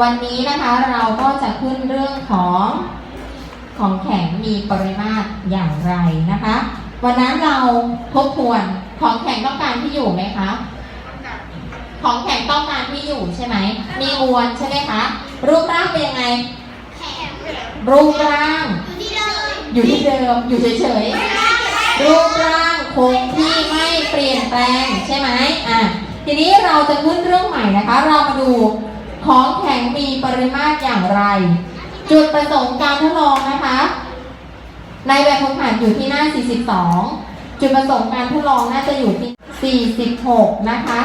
วันนี้นะคะเราก็จะขึ้นเรื่องของของแข็งมีปริมาตรอย่างไรนะคะ วันนั้นเราทบทวนของแข็งต้องการที่อยู่ไหมคะ ของแข็งต้องการที่อยู่ใช่ไหม มีมวลใช่ไหมคะ รูปร่างเป็นยังไง รูปร่าง อยู่ที่เดิม อยู่เฉยๆ รูปร่างคงที่ไม่เปลี่ยนแปลงใช่ไหมอะ ทีนี้เราจะขึ้นเรื่องใหม่นะคะ เรามาดู ของแข็งมีปริมาตรอย่างไร จุดประสงค์การทดลองนะคะ ในแบบฝึกหัดอยู่ที่หน้า 42 จุดประสงค์การทดลองน่าจะอยู่ที่ 46 นะคะ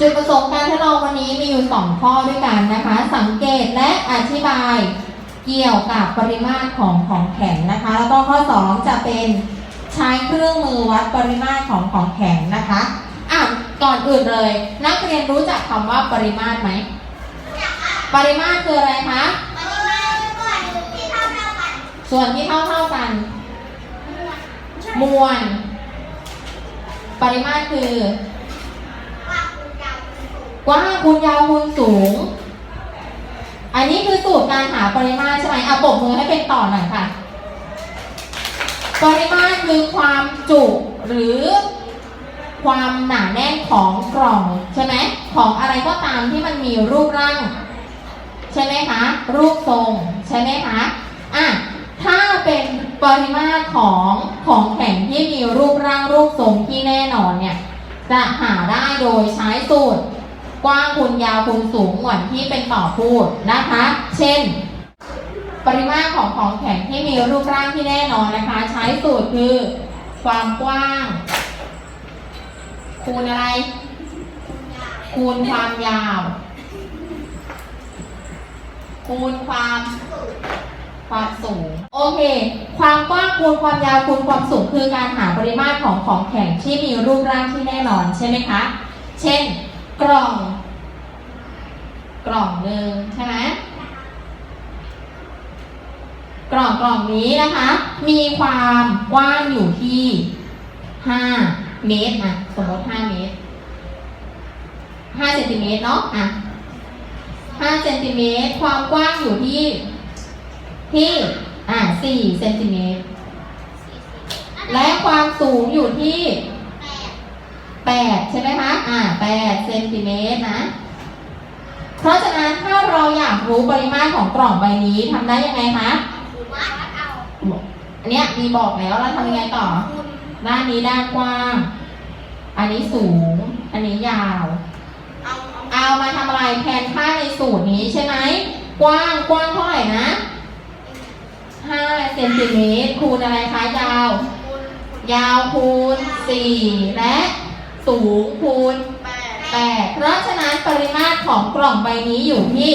จุดประสงค์การทดลองวันนี้มีอยู่ 2 ข้อด้วยกันนะคะ สังเกตและอธิบายเกี่ยวกับปริมาตรของของแข็งนะคะ แล้วก็ข้อ 2 จะเป็นใช้เครื่องมือวัดปริมาตรของของแข็งนะคะอะ ก่อนอื่นเลย นักเรียนรู้จักคำว่าปริมาตรไหม ปริมาตรคืออะไรคะ ส่วนที่เท่าเท่าๆกัน มวล ปริมาตรคือกว้างคูณยาวคูณสูง อันนี้คือสูตรการหาปริมาตรใช่ไหมเอาปรบมือให้เป็นต่อหน่อยค่ะ ปริมาตรคือความจุหรือ ความหนาแน่นของกล่องใช่ไหมของอะไรก็ตามที่มันมีรูปร่าง ใช่ไหมคะ รูปทรงใช่ไหมคะอะถ้าเป็นปริมาตรของของแข็งที่มีรูปร่างรูปทรงที่แน่นอนเนี่ยจะหาได้โดยใช้สูตร กว้างคูณยาวคูณสูงเหมือนที่เป็นต่อพูดนะคะ เช่น ปริมาตรของของแข็งที่มีรูปร่างที่แน่นอนนะคะ ใช้สูตรคือความกว้าง คูณอะไร คูณความยาว คูณความความสูง โอเค ความกว้างคูณความยาวคูณความสูงคือการหาปริมาตรของของแข็งที่มีรูปร่างที่แน่นอนใช่ไหมคะ เช่น กล่อง กล่องหนึ่งใช่ไหมกล่องกล่องนี้นะคะ มีความกว้างอยู่ที่5 เมตรนะสมมติ5เมตร5เซนติเมตรเนาะอะ5เซนติเมตรความกว้างอยู่ที่ ที่อ่า4เซนติเมตรและความสูงอยู่ที่8ใช่ไหมคะอ่า8เซนติเมตรนะ เพราะฉะนั้นถ้าเราอยากรู้ปริมาตรของกล่องใบนี้ทำได้ยังไงคะอันเนี้ยมีบอกแล้วแล้วทำยังไงต่อด้านนี้ด้านกว้าง อันนี้สูง อันนี้ยาว เอามาทำอะไรแทนค่าในสูตรนี้ใช่ไหม กว้างกว้างเท่าไหร่นะ5เซนติเมตรคูณอะไรคะยาว ยาวคูณ4และสูงคูณ8เพราะฉะนั้นปริมาตรของกล่องใบนี้อยู่ที่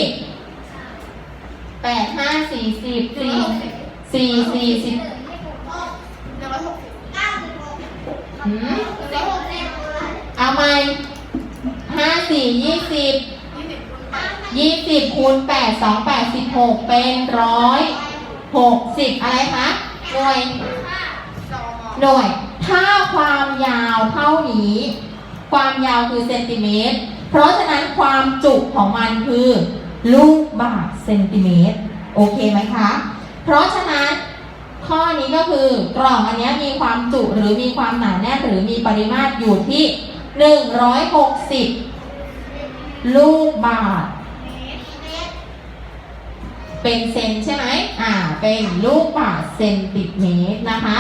8 5 40 4 4 40หืมเอาไหม5 4 20 20คูณ8 2 86เป็นร้อยหกสิบอะไรคะหน่วยหน่วย ถ้าความยาวเท่านี้ ความยาวคือเซนติเมตร เพราะฉะนั้นความจุของมันคือ ลูกบาศก์เซนติเมตร โอเคไหมคะ เพราะฉะนั้นข้อนี้ก็คือกล่องอันเนี้ยมีความจุหรือมีความหนาแน่นหรือมีปริมาตรอยู่ที่ 160 ลูกบาศก์เป็นเซนใช่ไหมอ่า เป็นลูกบาศก์เซนติเมตรนะคะ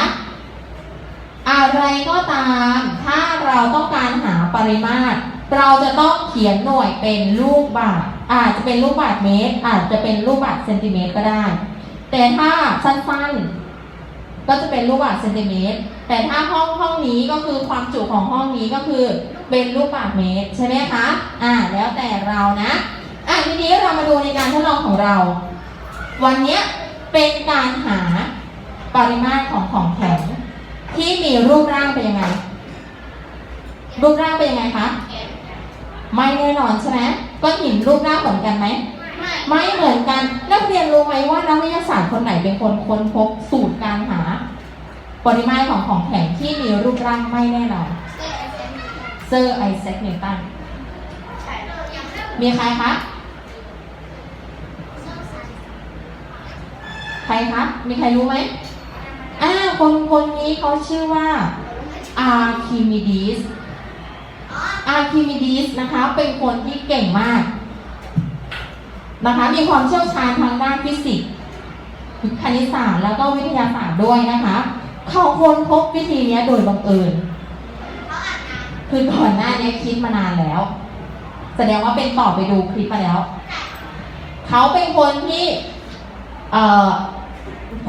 อะไรก็ตาม ถ้าเราต้องการหาปริมาตร เราจะต้องเขียนหน่วยเป็นลูกบาศก์อาจจะเป็นลูกบาศก์เมตร อาจจะเป็นลูกบาศก์เซนติเมตรก็ได้ แต่ถ้าสั้นๆ ก็จะเป็นลูกบาศก์เซนติเมตร แต่ถ้าห้องห้องนี้ก็คือความจุของห้องนี้ก็คือเป็นลูกบาศก์เมตรใช่ไหมคะ อ่า แล้วแต่เรานะ อะทีนี้เรามาดูในการทดลองของเรา วันนี้เป็นการหาปริมาตรของของแข็งที่มีรูปร่างเป็นยังไง รูปร่างเป็นยังไงคะ ไม่แน่นอนใช่ไหมก้อนหินรูปร่างเหมือนกันไหม ไม่เหมือนกัน นักเรียนรู้ไหมว่านักวิทยาศาสตร์คนไหนเป็นคนค้นพบสูตรการหา ปริมาตรของของแข็งที่มีรูปร่างไม่แน่นอนเซอร์ไอแซคนิวตันมีใครคะใครคะมีใครรู้ไหมอ่าคนคนนี้เขาชื่อว่าอาร์คิมิดีสอาร์คิมิดีสนะคะ เป็นคนที่เก่งมาก นะคะมีความเชี่ยวชาญทางด้านฟิสิกส์คณิตศาสตร์แล้วก็วิทยาศาสตร์ด้วยนะคะ เขาค้นพบวิธีนี้โดยบังเอิญคือก่อนหน้านี้คิดมานานแล้ว แสดงว่าเป็นต่อไปดูคลิปมาแล้ว เขาเป็นคนที่เอ่อ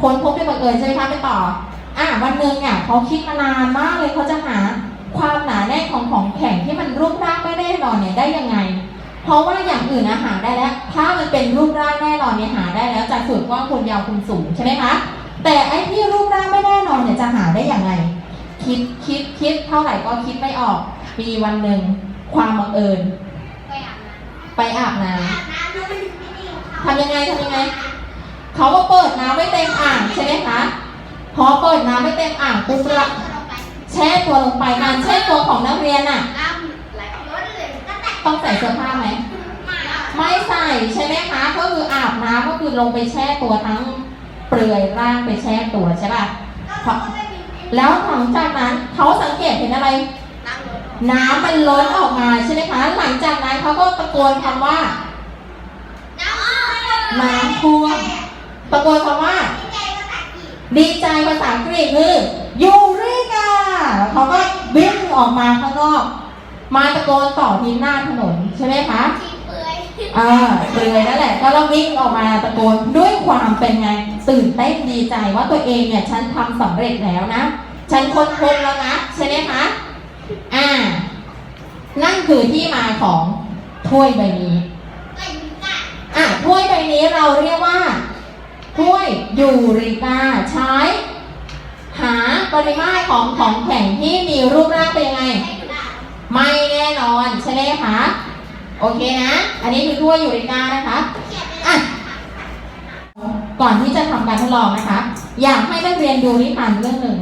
ค้นพบด้วยบังเอิญใช่ไหมคะไปต่อ อะวันหนึ่งเนี่ยเขาคิดมานานมากเลยเขาจะหาความหนาแน่นของของแข็งที่มันรูปร่างไม่แน่นอนเนี่ยได้ยังไง เพราะว่าอย่างอื่นอาหาได้แล้ว ถ้ามันเป็นรูปร่างแน่นอนเนี่ยหาได้แล้ว จากส่วนกว้างคูณยาวคูณสูงใช่ไหมคะ แต่ไอ้ที่รูปร่างไม่แน่นอนเนี่ยจะหาได้อย่างไงคิดคิดคิดเท่าไหร่ก็คิดไม่ออก มีวันหนึ่งความบังเอิญ ไปอาบน้ำทำยังไงทำยังไง เขาก็เปิดน้ำไม่เต็มอ่างใช่ไหมคะ พอเปิดน้ำไม่เต็มอ่างปุ๊บละแช่ตัวลงไปการแช่ตัวของนักเรียนน่ะ ต้องใส่เสื้อผ้าไหม ไม่ใส่ใช่ไหมคะ ก็คืออาบน้ำก็คือลงไปแช่ตัวทั้งเปลือยร่างไปแช่ตัวใช่ป่ะแล้วหลังจากนั้นเขาสังเกตเห็นอะไร น้ำมันล้นออกมาใช่ไหมคะ หลังจากนั้นเขาก็ตะโกนคำว่า น้ำท่วมตะโกนคำว่า ดีใจภาษาอังกฤษคือยูริกาเขาก็วิ่งออกมาข้างนอก มาตะโกนต่อที่หน้าถนนใช่ไหมคะอ่าเปลือยนั่นแหละ ก็เราวิ่งออกมาตะโกนด้วยความเป็นไงตื่นเต้นดีใจว่าตัวเองเนี่ยฉันทำสำเร็จแล้วนะ ฉันค้นพบแล้วนะใช่ไหมคะอ่า นั่นคือที่มาของถ้วยใบนี้อะถ้วยใบนี้เราเรียกว่าถ้วยยูริกาใช้ หาปริมาตรของของแข็งที่มีรูปร่างเป็นยังไง ไม่แน่นอนใช่ไหมคะ โอเคนะ อันนี้คือถ้วยยูริกานะคะอะก่อนที่จะทำการทดลองนะคะ อยากให้นักเรียนดูนิทานเรื่องหนึ่ง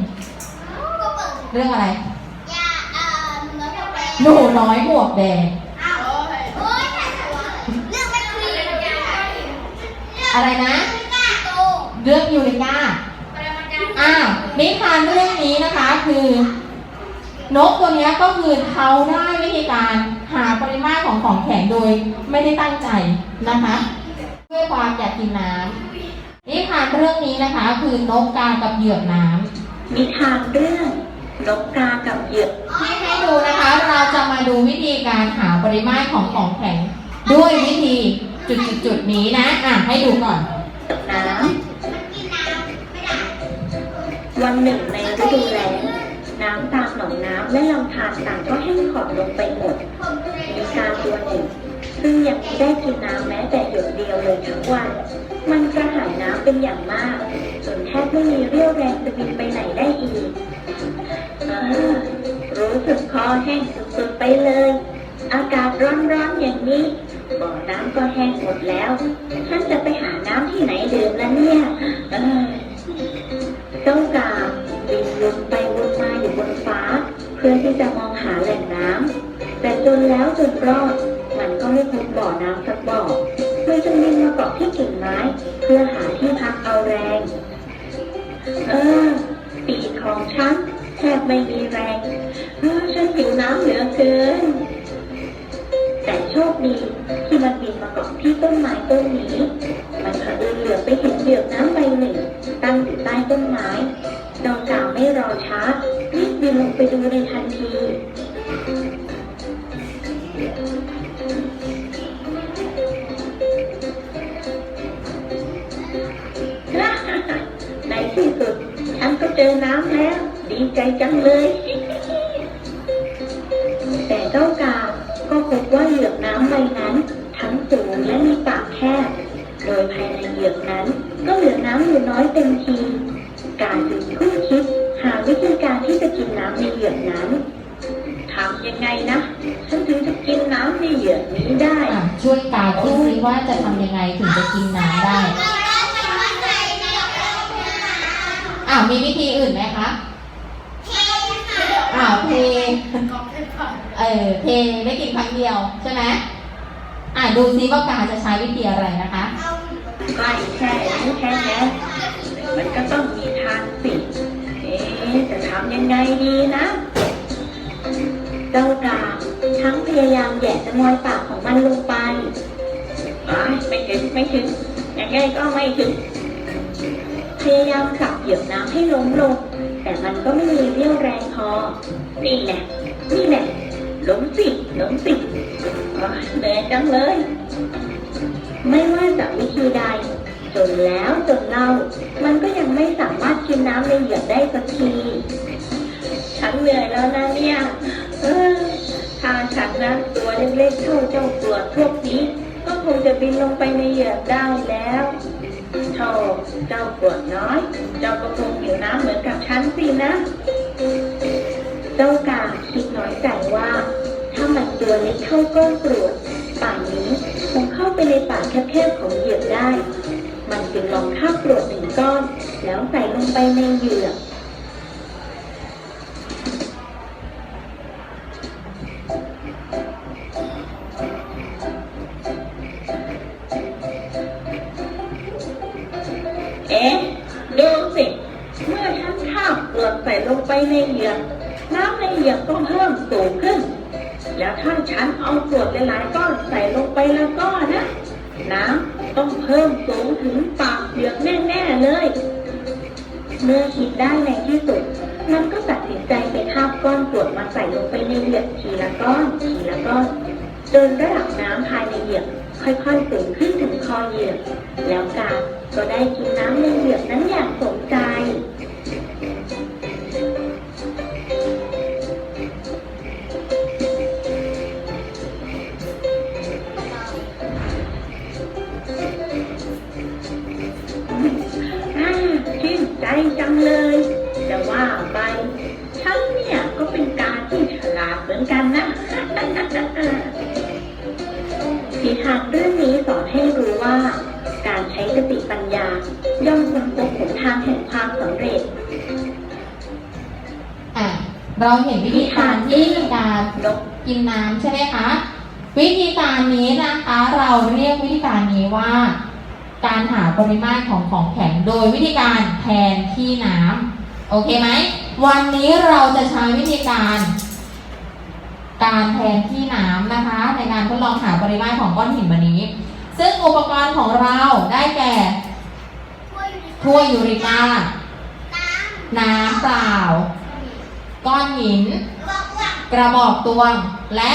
เรื่องอะไรหนูน้อยหมวกแดงอะไรนะ เรื่องยูริกาอ่านิทานเรื่องนี้นะคะคือ นกตัวเนี้ยก็คือเขาได้วิธีการหาปริมาตรของของแข็งโดยไม่ได้ตั้งใจนะคะด้วยความอยากกินน้ำนิทานเรื่องนี้นะคะ คือนกกากับเหยือกน้ำนิทานเรื่องนกกากับเหยือกที่ให้ดูนะคะ เราจะมาดูวิธีการหาปริมาตรของของแข็ง ด้วยวิธีจุดๆๆนี้นะอะให้ดูก่อนน้ำวันหนึ่งในฤดูแล้งน้ำตาม หนองน้ำและลำธารต่างก็แห้งขอดลงไปหมด มีกาตัวหนึ่งซึ่งยังไม่ได้กินน้ำแม้แต่หยดเดียวเลยทั้งวัน มันกระหายน้ำเป็นอย่างมากจนแทบไม่มีเรี่ยวแรงจะบินไปไหนได้อีกอรู้สึกคอแห้งสุดๆไปเลย อากาศร้อนๆอย่างนี้บ่อน้ำก็แห้งหมดแล้วฉันจะไปหาน้ำที่ไหนดื่มละเนี่ยเจ้ากาบินวนไปวนมา ฟ้า เพื่อที่จะมองหาแหล่งน้ำแต่จนแล้วจนรอดมันก็ไม่พบบ่อน้ำสักบ่อเลยจึงบินมาเกาะที่กิ่งไม้ เพื่อหาที่พักเอาแรง เออปีกของฉันแทบไม่มีแรงเออฉันหิวน้ำเหลือเกินแต่โชคดีที่มันบินมาเกาะที่ต้นไม้ต้นนี้ มันเผอิญเหลือไปเห็นเหยือกน้ำใบหนึ่งตั้งอยู่ใต้ต้นไม้ ดอกกาวไม่รอช้ารีบบินลงไปดูในทันทีในที่สุดฉันก็เจอน้ำแล้ว ดีใจจังเลย แต่เจ้ากา ไงนะฉันถึงจะกินน้ำในเหยือกนี้ได้ อะช่วยกายคิดซิว่าจะทำยังไงถึงจะกินน้ำได้อ่ามีวิธีอื่นไหมคะอ่าวเทเออเทไม่กินครั้งเดียวใช่ไหมอะดูซิว่ากาจะใช้วิธีอะไรนะคะใกล้แค่นี้แค่นี้มันก็ต้องมีทางสิเอ๊ะจะทำยังไงดีนะ เจ้ากาทั้งพยายามแหย่จะมอยปากของมันลงไปอ้ายไม่ถึงไม่ถึงยังไงก็ไม่ถึง พยายามขับเหยียบน้ำให้ล้มลง แต่มันก็ไม่มีเรี่ยวแรงพอ นี่แหละนี่แหละล้มสิล้มสิอ้ายเหนื่อยจังเลย ไม่ว่าจะวิธีใดจนแล้วจนเล่ามันก็ยังไม่สามารถกินน้ำในเหยือกได้สักที ฉันเหนื่อยแล้วนะเนี่ย เออถ้าฉันนะตัวเล็กๆเท่าเจ้าตัวพวกนี้ ก็คงจะบินลงไปในเหยือกได้แล้วโธ่เจ้าปวดน้อย เจ้าก็คงหิวน้ำเหมือนกับฉันสินะ เจ้ากาคิดน้อยใจว่า ถ้ามันตัวเล็กเท่าก้อนกรวดป่านนี้คงเข้าไปในป่าแคบๆของเหยือกได้ มันจึงลองคาบกรวดหนึ่งก้อน แล้วใส่ลงไปในเหยือก ต้องเพิ่มสูงถึงปากเหยือกแน่ๆเลย เมื่อคิดได้ในที่สุดมันก็ตัดสินใจไปคาบก้อนกรวดมาใส่ลงไปในเหยือกทีละก้อนทีละก้อนจนระดับน้ำภายในเหยือกค่อยๆสูงขึ้นถึงคอเหยือกแล้วกาก็ได้กินน้ำในเหยือกนั้นอย่างสมใจ นิทานเรื่องนี้สอนให้รู้ว่า การใช้สติปัญญา ย่อมค้นพบหนทางแห่งความสำเร็จอะเราเห็นวิธีการที่การกินน้ำใช่ไหมคะ วิธีการนี้นะคะ เราเรียกวิธีการนี้ว่า การหาปริมาตรของของแข็งโดยวิธีการแทนที่น้ำโอเคไหม วันนี้เราจะใช้วิธีการ การแทนที่น้ำนะคะ ในการทดลองหาปริมาตรของก้อนหินวันนี้ ซึ่งอุปกรณ์ของเราได้แก่ถ้วยยูริกาน้ำเปล่า ก้อนหิน กระบอกตวง และ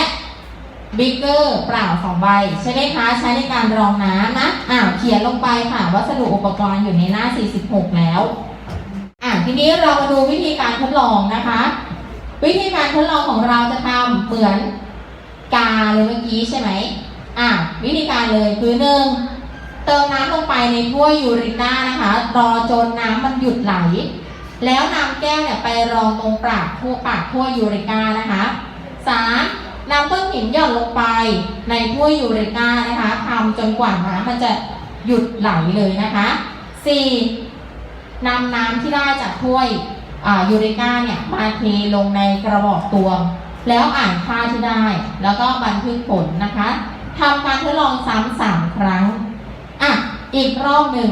บิ๊กเกอร์เปล่าสองใบ ใช่ไหมคะใช้ในการรองน้ำนะอ่าเขียนลงไปค่ะ วัสดุอุปกรณ์อยู่ในหน้า 46 แล้ว อะทีนี้เรามาดูวิธีการทดลองนะคะ วิธีการทดลองของเราจะทำเหมือนกาเลยเมื่อกี้ใช่ไหมอะวิธีการเลยคือหนึ่งเติมน้ำลงไปในถ้วยยูริกานะคะรอจนน้ำมันหยุดไหล แล้วนำแก้วเนี่ยไปรองตรงปากทั่วปากถ้วยยูริก้านะคะสามนำต้นหินหย่อนลงไปในถ้วยยูริก้านะคะทำจนกว่าน้ำมันจะหยุดไหลเลยนะคะสี่นำน้ำที่ได้จากถ้วย ยูริก้าเนี่ยมาเทลงในกระบอกตวง แล้วอ่านค่าที่ได้ แล้วก็บันทึกผลนะคะทำการทดลองซ้ำสามครั้งอะอีกรอบหนึ่ง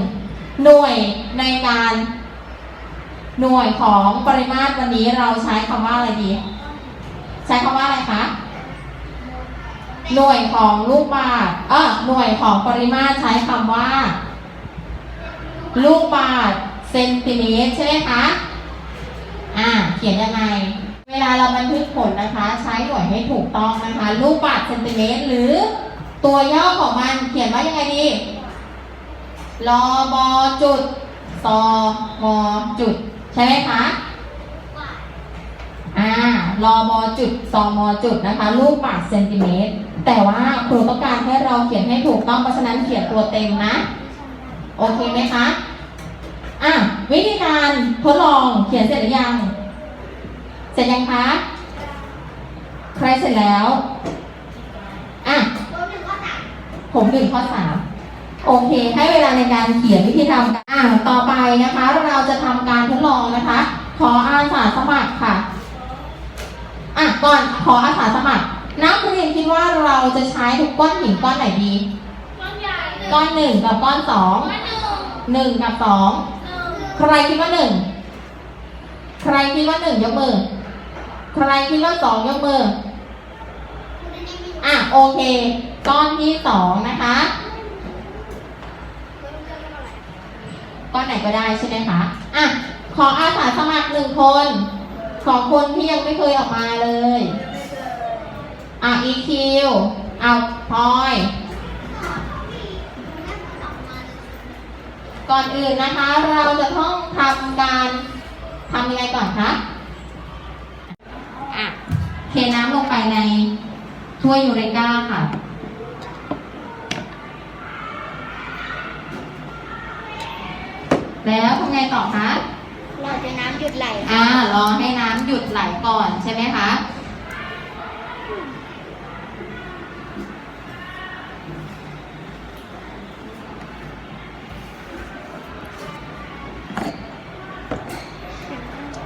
หน่วยในการ หน่วยของปริมาตรวันนี้เราใช้คำว่าอะไรดี ใช้คำว่าอะไรคะหน่วยของลูกบาศก์เออหน่วยของปริมาตรใช้คำว่า ลูกบาศก์เซนติเมตรใช่ไหมคะ อ่า เขียนยังไง เวลาเราบันทึกผลนะคะ ใช้หน่วยให้ถูกต้องนะคะลูกบาศก์เซนติเมตรหรือตัวย่อของมันเขียนว่ายังไงดีรอบอจุดซอมอจุด ใช่ไหมคะ อ่ารอบอจุดซอมอจุดนะคะลูกบาศก์เซนติเมตร แต่ว่าครูต้องการให้เราเขียนให้ถูกต้อง เพราะฉะนั้นเขียนตัวเต็มนะ โอเคไหมคะ อะวิธีการทดลองเขียนเสร็จหรือยัง เสร็จยังคะ ใครเสร็จแล้วอะผมหนึ่งข้อสามโอเค ให้เวลาในการเขียนวิธีทำกันอ่าต่อไปนะคะ เราจะทำการทดลองนะคะ ขออาสาสมัครค่ะอะก่อนขออาสาสมัคร นักเรียนคิดว่าเราจะใช้ทุกก้อนหินก้อนไหนดี ก้อนหนึ่งกับก้อนสองหนึ่งกับสอง ใครคิดว่าหนึ่งใครคิดว่าหนึ่งยกมือ ใครคิดว่าสองยกมือ อะโอเค ก้อนที่สองนะคะ ก้อนไหนก็ได้ใช่ไหมคะ อะ ขออาสาสมัครหนึ่งคน ขอคนที่ยังไม่เคยออกมาเลย อะ EQ เอาพลอย ก่อนอื่นนะคะ เราจะต้องทำการทำยังไงก่อนคะอะเทน้ำลงไปในถ้วยยูเรกาค่ะแล้วทำไงต่อคะ เราจะน้ำหยุดไหล อ่า รอให้น้ำหยุดไหลก่อนใช่ไหมคะ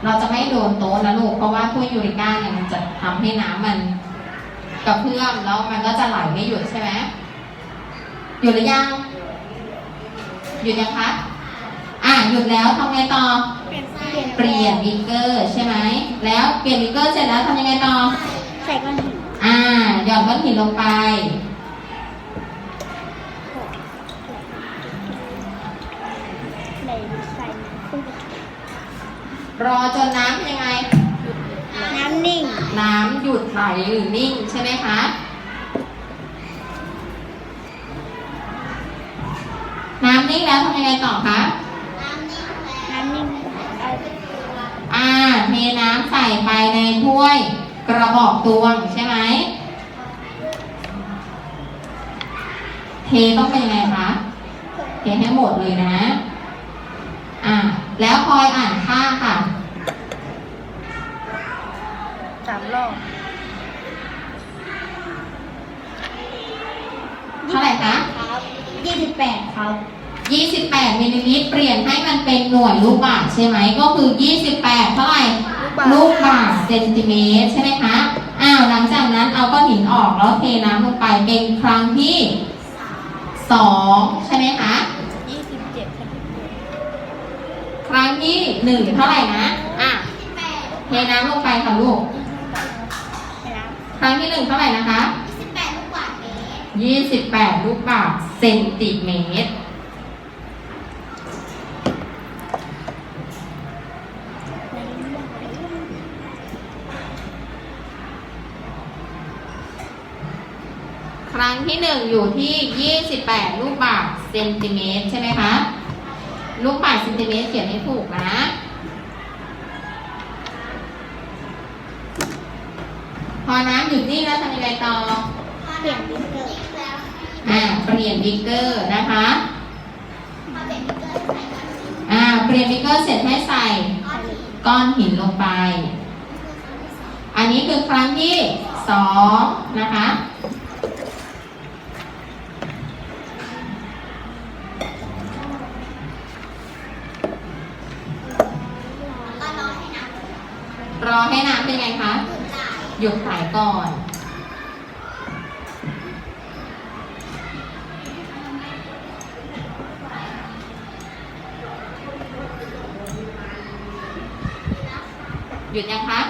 เราจะไม่โดนโต๊ะนะลูกเพราะว่าถ้วยยูริก้าเนี่ยมันจะทำให้น้ำมันกระเพื่อมแล้วมันก็จะไหลไม่หยุดใช่ไหมหยุดหรือยังหยุดยังคะอะหยุดแล้วทำไงต่อ เปลี่ยนเปลี่ยนบิ๊กเกอร์ใช่ไหมแล้วเปลี่ยนบิ๊กเกอร์เสร็จแล้วทำยังไงต่อใส่ก้อนหินอ่าหย่อนก้อนหินลงไป รอจนน้ำเป็นยังไง น้ำนิ่ง น้ำหยุดไหลหรือนิ่งใช่ไหมคะ น้ำนิ่งแล้วทำยังไงต่อคะ น้ำนิ่งเอาอ่าเทน้ำใส่ไปในถ้วย กระบอกตวงใช่ไหม เทต้องเป็นยังไงคะ เทให้หมดเลยนะ อ่าแล้วคอยอ่านค่าค่ะ สามรอบเท่าไหร่คะครับยี่สิบแปดครับ 28มิลลิลิตรเปลี่ยนให้มันเป็นหน่วยลูกบาศก์ใช่ไหมก็คือ 28 เท่าไหร่ลูกบาศก์เซนติเมตรใช่ไหมคะอ้าวหลังจากนั้นเอาก้อนหินออกแล้วเทน้ำลงไปเป็นครั้งที่2ใช่ไหมคะยี่สิบเจ็ดครับครั้งที่1เท่าไหร่นะอะเทน้ำลงไปค่ะลูกใช่แล้ว ครั้งที่1เท่าไหร่นะคะ28 ลูกบาศก์เซนติเมตร ครั้งที่หนึ่งอยู่ที่ 28 ลูกบาศก์เซนติเมตรใช่ไหมคะ ลูกบาศก์เซนติเมตรเขียนให้ถูกนะ พอน้ำหยุดนิ่งแล้วทำยังไงต่อ เปลี่ยนบิ๊กเกอร์อ่า เปลี่ยนบิ๊กเกอร์นะคะอ่า เปลี่ยนบิ๊กเกอร์เสร็จให้ใส่ ก้อนหินลงไป อันนี้คือครั้งที่สองนะคะ รอให้น้ำเป็นไงคะ หยุดไหลก่อน หยุดยังคะ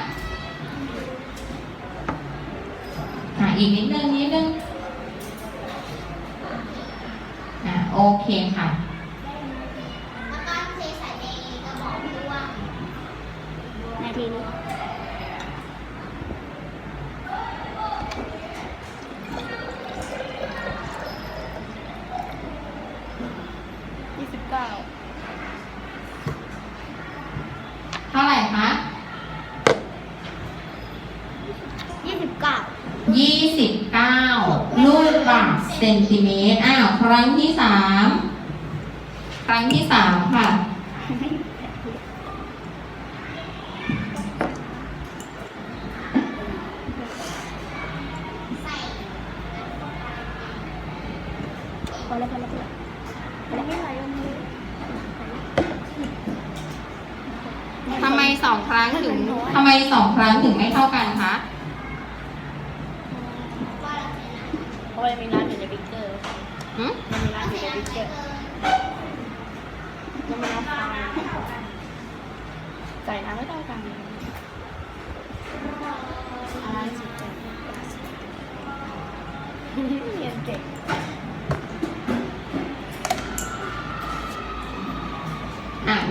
อะอีกนิดนึงนิดนึงอะโอเคค่ะ ลูกบาศก์เซนติเมตร อ้าว ครั้งที่สาม ครั้งที่สามค่ะพอแล้วพอแล้วพอแล้วพอแล้วไม่ไหลลงเลยทำไมสองครั้งถึง ทำไมสองครั้งถึงไม่เท่ากันคะ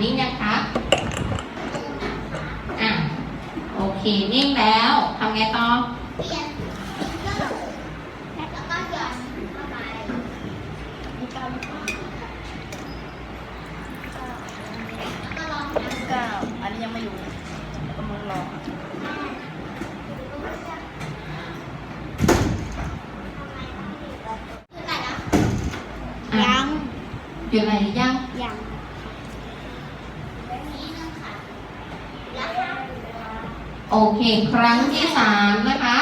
นิ่งนะคะอะโอเค นิ่งแล้วทำไงต่อนี่เก้ายี่สิบเก้าอันนี้ยังไม่อยู่กำลังรออะหยุดอะไรหรือยัง ยัง โอเคครั้งที่สามนะคะ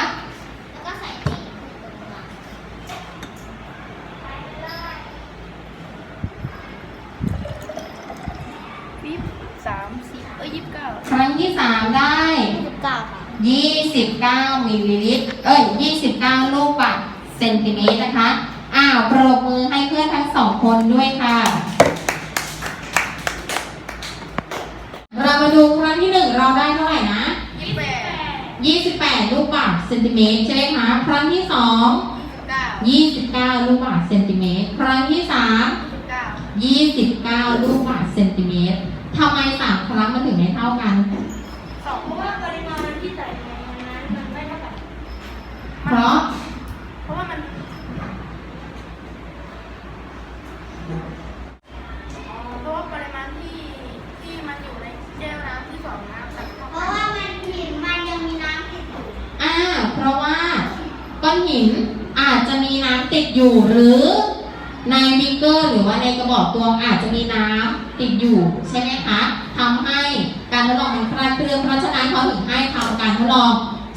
ยี่สามสิบเอ้ยยี่สิบเก้าครั้งที่สามได้ยี่สิบเก้าค่ะ29มิลลิลิตร เอ้ย29ลูกบาศก์เซนติเมตรนะคะ อ้าวปรบมือให้เพื่อนทั้งสองคนด้วยค่ะ เรามาดูครั้งที่หนึ่งเราได้เท่าไหร่นะยี่สิบแปด 28 ลูกบาศก์เซนติเมตรใช่ไหมคะ ครั้งที่สองยี่สิบเก้า29 ลูกบาศก์เซนติเมตร ครั้งที่สามยี่สิบเก้า29 ลูกบาศก์เซนติเมตรทำไมสามครั้งมันถึงไม่เท่ากัน สองเพราะว่าปริมาณที่ใส่ในนั้นมันไม่เท่ากัน เพราะ เพราะว่ามันเพราะว่าปริมาณที่ที่มันอยู่ในแก้วน้ำที่สองน้ำใส่เข้า เพ ไป ราะว่ามันหินมันยังมีน้ำติดอยู่ อ่า เพราะว่า ก้อนหินอาจจะมีน้ำติดอยู่หรือในบิ๊กเกอร์หรือว่าในกระบอกตวงอาจจะมีน้ำติดอยู่ใช่ไหมคะทำให้การทดลองมันคลาดเคลื่อนเพราะฉะนั้นเขาถึงให้ทำการทดลอง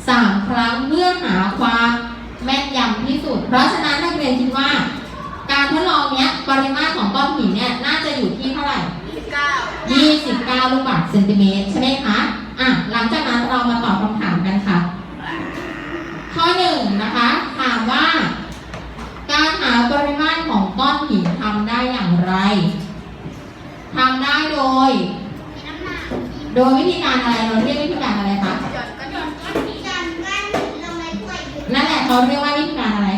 สามครั้งเพื่อหาความแม่นยำที่สุด เพราะฉะนั้นนักเรียนคิดว่า การทดลองเนี้ยปริมาตรของก้อนหินเนี่ยน่าจะอยู่ที่เท่าไหร่ยี่สิบเก้า29 ลูกบาศก์เซนติเมตรใช่ไหมคะอะหลังจากนั้นเรามาตอบคำถามกันค่ะ ข้อหนึ่งนะคะ ถามว่า การหาปริมาตรของก้อนหินทำได้อย่างไรทำได้โดยมีน้ำหนักโดยวิธีการอะไรเราเรียกวิธีการอะไรคะหย่อนก็หย่อนก้อนหินจันก้อนหินลงในถ้วยหินนั่นแหละเขาเรียกว่าวิธีการอะไร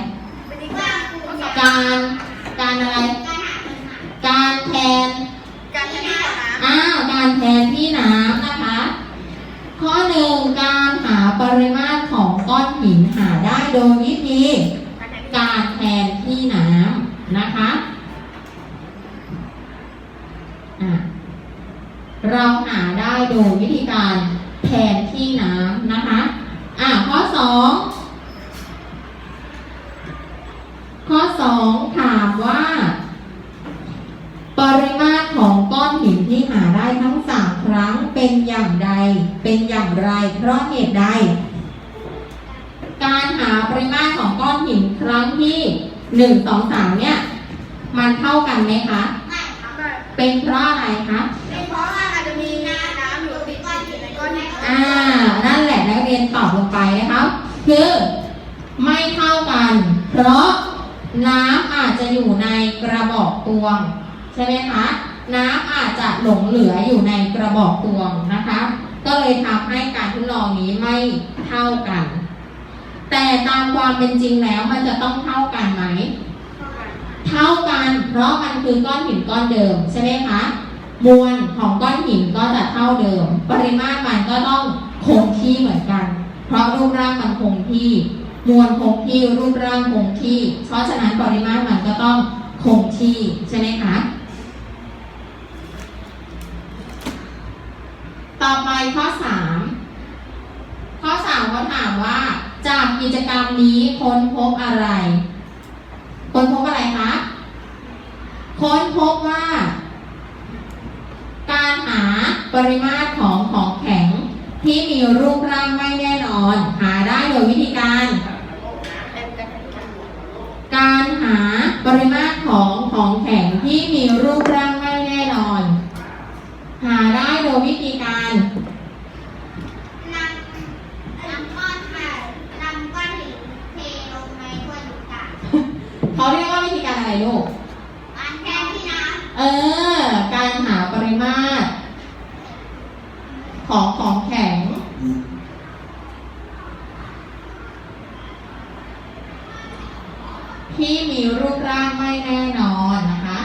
เป็นอีกว่าการทดสอบการการอะไร การหาปริมาณการแทนการที่น้ำอ้าวการแทนที่น้ำนะคะ ข้อหนึ่งการหาปริมาตรของก้อนหินหาได้โดยวิธี การแทนที่น้ำ นะคะอะเราหาได้โดยวิธีการแทนที่น้ำนะคะอะข้อสองข้อสองถามว่า ปริมาตรของก้อนหินที่หาได้ทั้งสามครั้งเป็นอย่างใด เป็นอย่างไรเพราะเหตุใด การหาปริมาตรของก้อนหินครั้งที่หนึ่งสองสามเนี่ย มันเท่ากันไหมคะ ไม่ครับเป็นเพราะอะไรคะเป็นเพราะว่าอาจจะมีน้ำอยู่ติดอยู่ในก้อนหินอ่า นั่นแหละนักเรียนตอบลงไปนะครับ คือไม่เท่ากัน เพราะน้ำอาจจะอยู่ในกระบอกตวง ใช่ไหมคะ น้ำอาจจะหลงเหลืออยู่ในกระบอกตวงนะคะ ก็เลยทำให้การทดลองนี้ไม่เท่ากัน แต่ตามความเป็นจริงแล้วมันจะต้องเท่ากันไหม เท่ากันเพราะมันคือก้อนหินก้อนเดิมใช่ไหมคะมวลของก้อนหินก็จะเท่าเดิม ปริมาตรมันก็ต้องคงที่เหมือนกัน เพราะรูปร่างมันคงที่ มวลคงที่รูปร่างคงที่ เพราะฉะนั้นปริมาตรมันก็ต้องคงที่ใช่ไหมคะต่อไปข้อสามข้อสามเขาถามว่า จากกิจกรรมนี้ค้นพบอะไร ค้นพบอะไรคะค้นพบว่า การหาปริมาตรของของแข็งที่มีรูปร่างไม่แน่นอน หาได้โดยวิธีการ การหาปริมาตรของของแข็งที่มีรูปร่างไม่แน่นอน หาได้โดยวิธีการ นำนำก้อนหินนำก้อนหินเทลงในถ้วยดูดกา เขาเรียกว่าวิธีการอะไรลูก การแก้ที่น้ เออ การหาปริมาตร ของของแข็ง ที่มีรูปร่างไม่แน่นอนนะคะ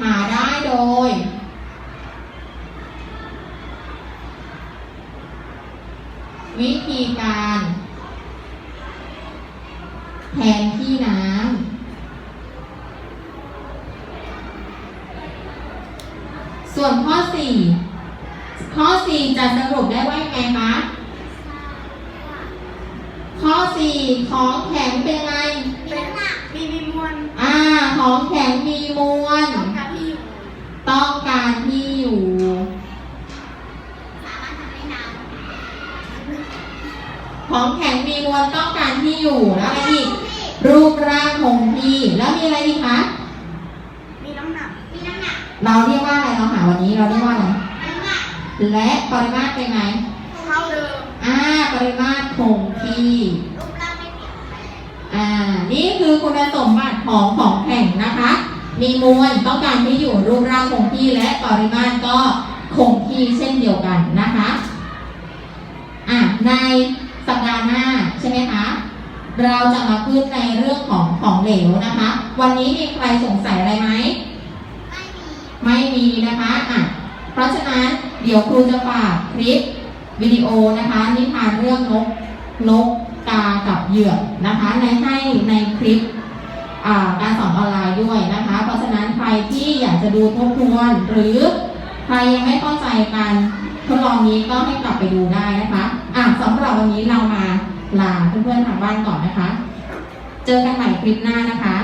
หาได้โดย วิธีการแทนที่น้ำ ส่วนข้อ 4 ข้อ 4 จะสรุปได้ว่ายังไงคะ ข้อ 4 ของแข็งเป็นไง ต้องการที่อยู่แล้วอะไรำอีกรูปร่างคงที่แล้วมีอะไรอีกคะมีน้ำหนักมีน้ำหนักเราเรียกว่าอะไรเราหาวันนี้เราเรียกว่าอะไรน้ำหนักและปริมาตรเป็นไงเท่าเดิมอ่าปริมาตรคงที่รูปร่างไม่เปลี่ยนแปลงอ่านี่คือคุณสมบัติของของแข็งนะคะ มีมวลต้องการที่อยู่รูปร่างคงที่และปริมาตรก็คงที่เช่นเดียวกันนะคะอะในสัปดาห์หน้าใช่ไหมคะเราจะมาพูดในเรื่องของของเหลวนะคะ วันนี้มีใครสงสัยอะไรไหมไม่มีไม่มีนะคะอะเพราะฉะนั้นเดี๋ยวครูจะฝากคลิปวิดีโอนะคะนิทานเรื่องนกนกกากับเหยื่อนะคะในให้ในคลิปการสอนออนไลน์ด้วยนะคะ เพราะฉะนั้นใครที่อยากจะดูทบทวนหรือใครยังไม่เข้าใจการทดลองนี้ก็ให้กลับไปดูได้นะคะอะสำหรับวันนี้เรามา ลาเพื่อนๆทางบ้านก่อนนะคะ เจอกันใหม่คลิปหน้านะคะ